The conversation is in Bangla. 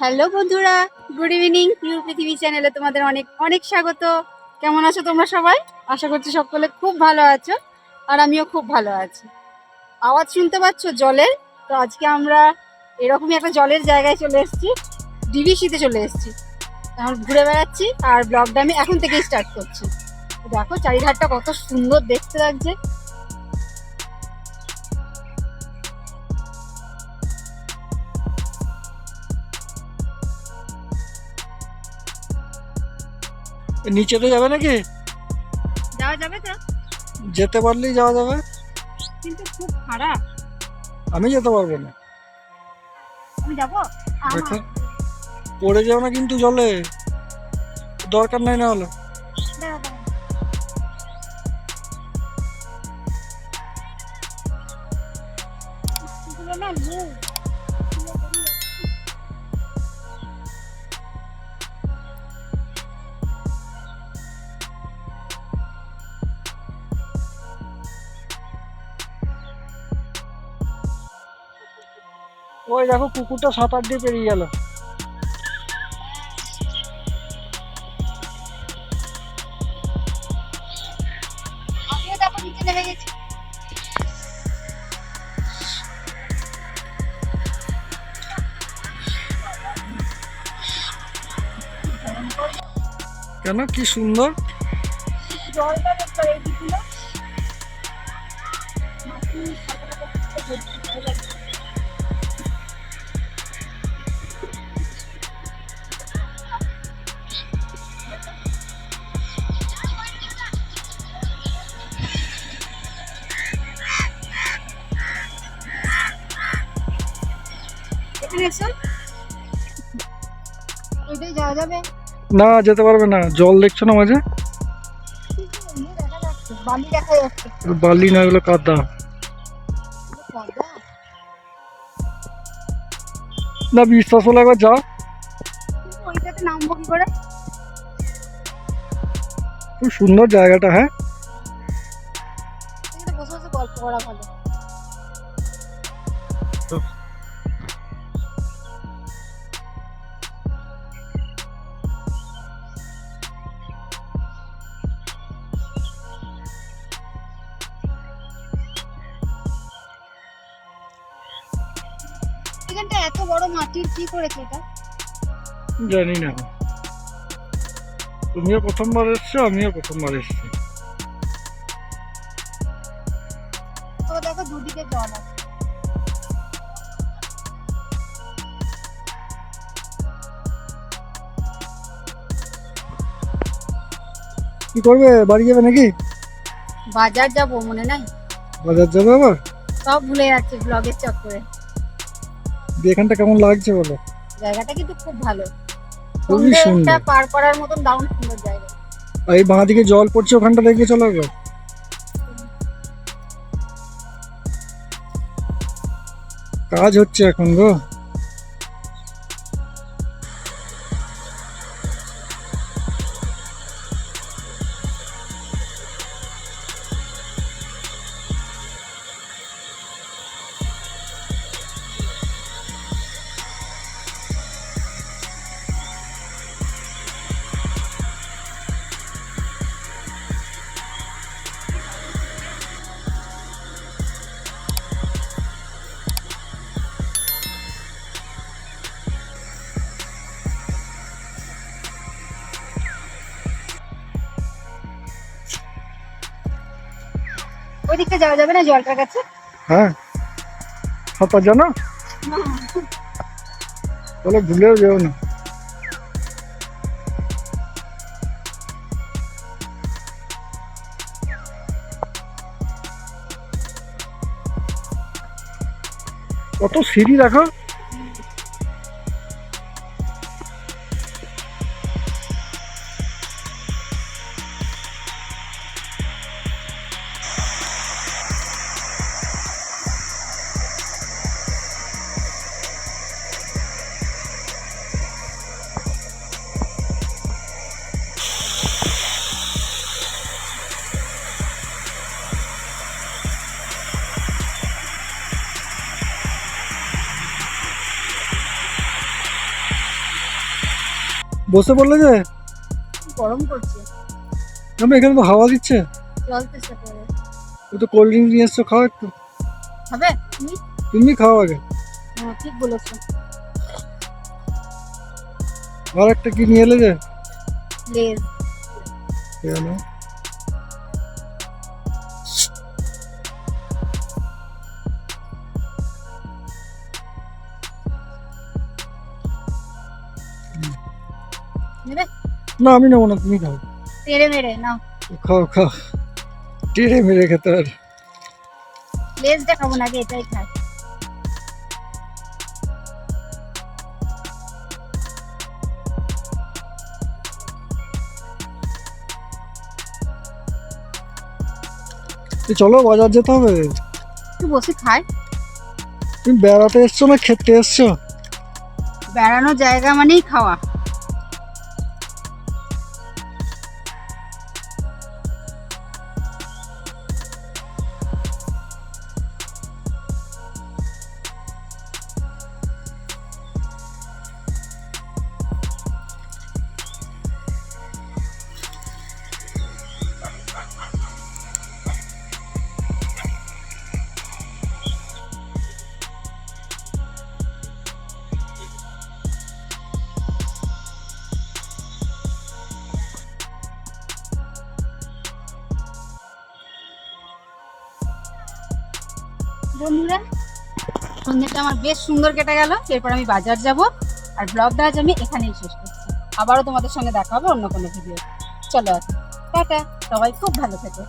হ্যালো বন্ধুরা, গুড ইভিনিং প্রিয় পৃথিবী চ্যানেলে তোমাদের অনেক অনেক স্বাগত। কেমন আছো তোমরা সবাই? আশা করছি সকলে খুব ভালো আছো, আর আমিও খুব ভালো আছি। আওয়াজ শুনতে পাচ্ছ জলের? তো আজকে আমরা এরকমই একটা জলের জায়গায় চলে এসেছি ডিভিসিতে চলে এসেছি। এখন ঘুরে বেড়াচ্ছি, আর ব্লগটা আমি এখন থেকেই স্টার্ট করছি। দেখো চারিঘাটটা কত সুন্দর দেখতে লাগছে। নিচেতে যাবে নাকি? যাওয়া যাবে তো। যেতে পারলেই যাওয়া যাবে। কিন্তু খুব খারাপ। আমি যেতে পারব না। আমি যাব? দেখো পড়ে যাও না কিন্তু জলে। দরকার নাই না হলে। না ওই দেখো কুকুরটা সাঁতার দিয়ে পেরিয়ে গেল। কেন? কি সুন্দর। জলটা দেখতে এই এটাই যাওয়া যাবে? না যেতে পারবে না। জল দেখছ না মাঝে? বালি দেখা যাচ্ছে। বালি না এগুলো কাদা। কাদা? না বিশ্বাস হলে একবার যাও। ওইটাতে নামবো কি করে? খুব সুন্দর জায়গাটা হ্যাঁ? বসে বসে গল্প করা ভালো। বড় মাটির কি করেছে এটা? জানি না। তুমিও প্রথমবার এসছো আমিও প্রথমবার এসছি। তবে দেখো দুদিকে জল আছে। কি করবে? বাড়ি যাবে নাকি? বাজার যাব মনে নাই? বাজার যাবে আবার? সব ভুলে যাচ্ছে ব্লগের চক্করে। এখানটা কেমন লাগছে বলো? জায়গাটা কিন্তু খুব ভালো। খুবই সুন্দর। পার করার মতন দারুণ সুন্দর জায়গা। আর এই বাঁ দিকে জল পড়ছে ওখানটা দেখবে চলো একবার। কাজ হচ্ছে এখন গো। দিকটা যাওয়া যাবে না জলটার কাছে? হ্যাঁ। সাঁতার জানো? তাহলে ভুলেও যেও না। কত সিঁড়ি দেখো। বসে পড়লে যে? গরম করছে। আমি এখানে তো হাওয়া দিচ্ছে। চলতেছে পরে। ও তো কোল্ড ড্রিঙ্ক নিয়ে এসছো খাও একটু। হবে তুমি? তুমি খাও আগে। হ্যাঁ ঠিক বলেছ। আর একটা কি নিয়ে এলে যে? লেজ। কেন না আমি নেব না তুমি খাও। তেড়ে মেরে নাও। খাও খাও। টেড়ে মেরে খেতে আর লেজটা খাব না এটাই খাই চলো বাজার যেতে হবে। একটু বসে খাই। তুমি বেড়াতে এসছো না খেতে এসছো? বেড়ানোর জায়গা মানেই খাওয়া। বন্ধুরা, সন্ধ্যেটা আমার বেশ সুন্দর কেটে গেল। এরপর আমি বাজার যাব আর ব্লগটা আজ আমি এখানেই শেষ করছি। আবারও তোমাদের সঙ্গে দেখা হবে অন্য কোনো ভিডিও চলো টাটা। সবাই খুব ভালো থেকো।